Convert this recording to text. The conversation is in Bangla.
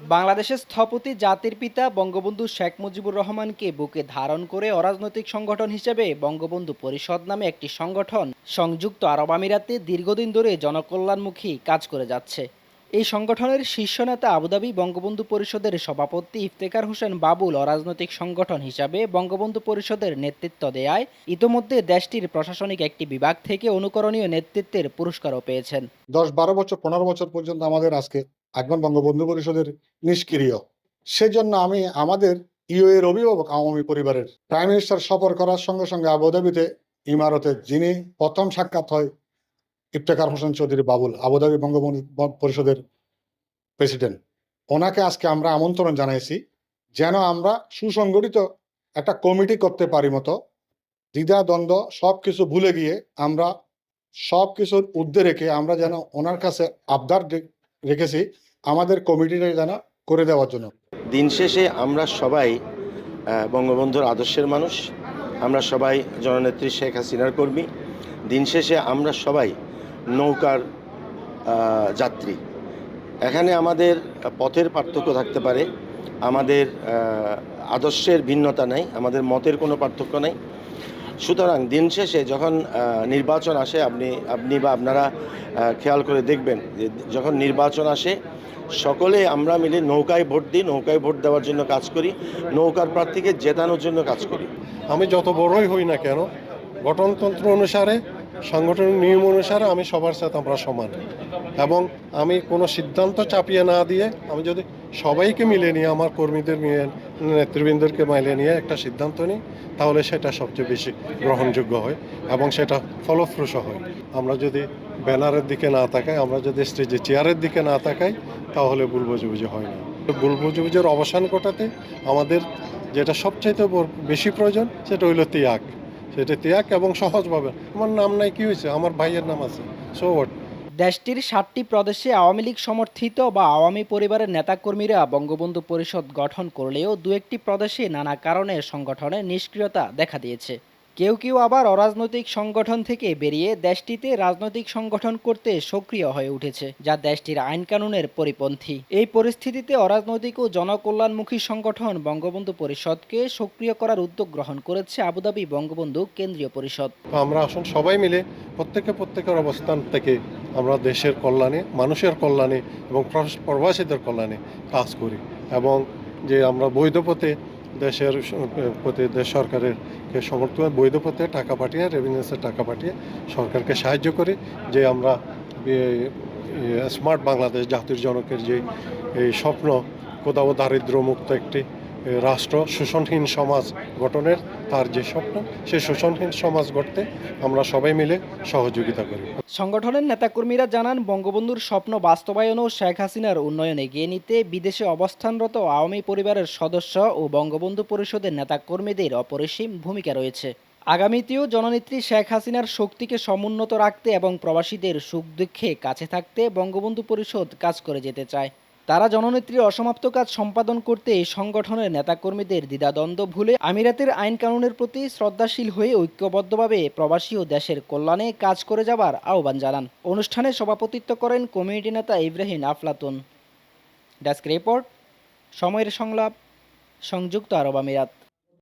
বাংলাদেশের স্থপতি জাতির পিতা বঙ্গবন্ধু শেখ মুজিবুর রহমানকে বুকে ধারণ করে অরাজনৈতিক সংগঠন হিসেবে বঙ্গবন্ধু পরিষদ নামে একটি সংগঠন সংযুক্ত আরব আমিরাতে দীর্ঘদিন ধরে জনকল্যাণমুখী কাজ করে যাচ্ছে। এই সংগঠনের শীর্ষ নেতা আবুধাবি বঙ্গবন্ধু পরিষদের সভাপতি ইফতেখার হোসেন বাবুল অরাজনৈতিক সংগঠন হিসাবে বঙ্গবন্ধু পরিষদের নেতৃত্ব দেয়ায় ইতোমধ্যে দেশটির প্রশাসনিক একটি বিভাগ থেকে অনুকরণীয় নেতৃত্বের পুরস্কারও পেয়েছেন। দশ বারো বছর, পনেরো বছর পর্যন্ত আমাদের আজকে একবার বঙ্গবন্ধু পরিষদের নিষ্ক্রিয়। সেজন্য আমি আমাদের ইউ এর অভিভাবক আওয়ামী পরিবারের প্রাইম মিনিস্টার সফর করার সঙ্গে সঙ্গে আবুধাবিতে ইমারতে, যিনি প্রথম সাক্ষাৎ হয় ইফতেখার হোসেন চৌধুরী বাবুল, আবুধাবি বঙ্গবন্ধু পরিষদের প্রেসিডেন্ট ওনাকে আজকে আমরা আমন্ত্রণ জানাইছি, যেন আমরা সুসংগঠিত একটা কমিটি করতে পারি মতো, দ্বিধা, দ্বন্দ্ব সব কিছু ভুলে গিয়ে আমরা সব কিছুর ঊর্ধ্বে রেখে আমরা যেন ওনার কাছে আবদার রেখেছি আমাদের কমিটিটা যেন করে দেওয়ার জন্য। দিন শেষে আমরা সবাই বঙ্গবন্ধুর আদর্শের মানুষ, আমরা সবাই জননেত্রী শেখ হাসিনার কর্মী। দিন শেষে আমরা সবাই নৌকার যাত্রী। এখানে আমাদের পথের পার্থক্য থাকতে পারে। আমাদের আদর্শের ভিন্নতা নেই, আমাদের মতের কোনো পার্থক্য নেই। সুতরাং দিন শেষে যখন নির্বাচন আসে, আপনি আপনি বা আপনারা খেয়াল করে দেখবেন যে যখন নির্বাচন আসে সকলে আমরা মিলে নৌকায় ভোট দিই, নৌকায় ভোট দেওয়ার জন্য কাজ করি, নৌকার প্রার্থীকে জেতানোর জন্য কাজ করি। আমি যত বড়ই হই না কেন, গঠনতন্ত্র অনুসারে সাংগঠনিক নিয়ম অনুসারে আমি সবার সাথে আমরা সমান। এবং আমি কোনো সিদ্ধান্ত চাপিয়ে না দিয়ে আমি যদি সবাইকে মিলে নিয়ে, আমার কর্মীদের নিয়ে, নেতৃবৃন্দকে মিলে নিয়ে একটা সিদ্ধান্ত নিই, তাহলে সেটা সবচেয়ে বেশি গ্রহণযোগ্য হয় এবং সেটা ফলপ্রসূ হয়। আমরা যদি ব্যানারের দিকে না তাকাই, আমরা যদি স্টেজে চেয়ারের দিকে না তাকাই তাহলে বুঝাবুঝি হয় না। বুঝাবুঝির অবসান ঘটাতে আমাদের যেটা সবচাইতে বেশি প্রয়োজন, সেটা হইল ত্যাগ সেটা ত্যাগ এবং সহজভাবে। আমার নাম নাই, কি হয়েছে আমার ভাইয়ের নাম আছে। সো হোয়াট দেশটির সাতটি প্রদেশে আওয়ামী লীগ সমর্থিত বা আওয়ামী পরিবারের নেতাকর্মীরা বঙ্গবন্ধু পরিষদ গঠন করলেও দু একটি প্রদেশে নানা কারণে সংগঠনের নিষ্ক্রিয়তা দেখা দিয়েছে। কেউ কেউ আবার অরাজনৈতিক সংগঠন থেকে বেরিয়ে দেশটিতে রাজনৈতিক সংগঠন করতে সক্রিয় হয়ে উঠেছে, যা দেশটির আইন কানুনের পরিপন্থী। এই পরিস্থিতিতে অরাজনৈতিক ও জনকল্যাণমুখী সংগঠন বঙ্গবন্ধু পরিষদকে সক্রিয় করার উদ্যোগ গ্রহণ করেছে আবুধাবি বঙ্গবন্ধু কেন্দ্রীয় পরিষদ। আমরা আসুন সবাই মিলে প্রত্যেকে প্রত্যেকের অবস্থান থেকে আমরা দেশের কল্যাণে, মানুষের কল্যাণে এবং প্রবাসীদের কল্যাণে কাজ করি এবং যে আমরা বৈধ পথে দেশের প্রতি দেশ সরকারের সমর্থন, বৈধ পথে টাকা পাঠিয়ে রেভিনিউসের টাকা পাঠিয়ে সরকারকে সাহায্য করি যে আমরা স্মার্ট বাংলাদেশ জাতির জনকের যে এই স্বপ্ন কোথাও দারিদ্র মুক্ত একটি রাষ্ট্র শোষণহীন সমাজ গঠনের তার যে স্বপ্ন, সেই শোষণহীন সমাজ গড়তে আমরা সবাই মিলে সহযোগিতা করি। সংগঠনের নেতাকর্মীরা জানান, বঙ্গবন্ধুর স্বপ্ন বাস্তবায়ন ও শেখ হাসিনার উন্নয়ন এগিয়ে নিতে বিদেশে অবস্থানরত আওয়ামী পরিবারের সদস্য ও বঙ্গবন্ধু পরিষদের নেতাকর্মীদের অপরিসীম ভূমিকা রয়েছে। আগামীতেও জননেত্রী শেখ হাসিনার শক্তিকে সমুন্নত রাখতে এবং প্রবাসীদের সুখ দুঃখে কাছে থাকতে বঙ্গবন্ধু পরিষদ কাজ করে যেতে চায়। তারা জননেত্রীর অসমাপ্ত কাজ সম্পাদন করতে এই সংগঠনের নেতাকর্মীদের দ্বিধাদ্বন্দ্ব ভুলে আমিরাতের আইন কানুনের প্রতি শ্রদ্ধাশীল হয়ে ঐক্যবদ্ধভাবে প্রবাসী ও দেশের কল্যাণে কাজ করে যাবার আহ্বান জানান। অনুষ্ঠানে সভাপতিত্ব করেন কমিউনিটি নেতা ইব্রাহিম আফলাতুন। ডেস্ক রিপোর্ট, সময়ের সংলাপ, সংযুক্ত আরব আমিরাত।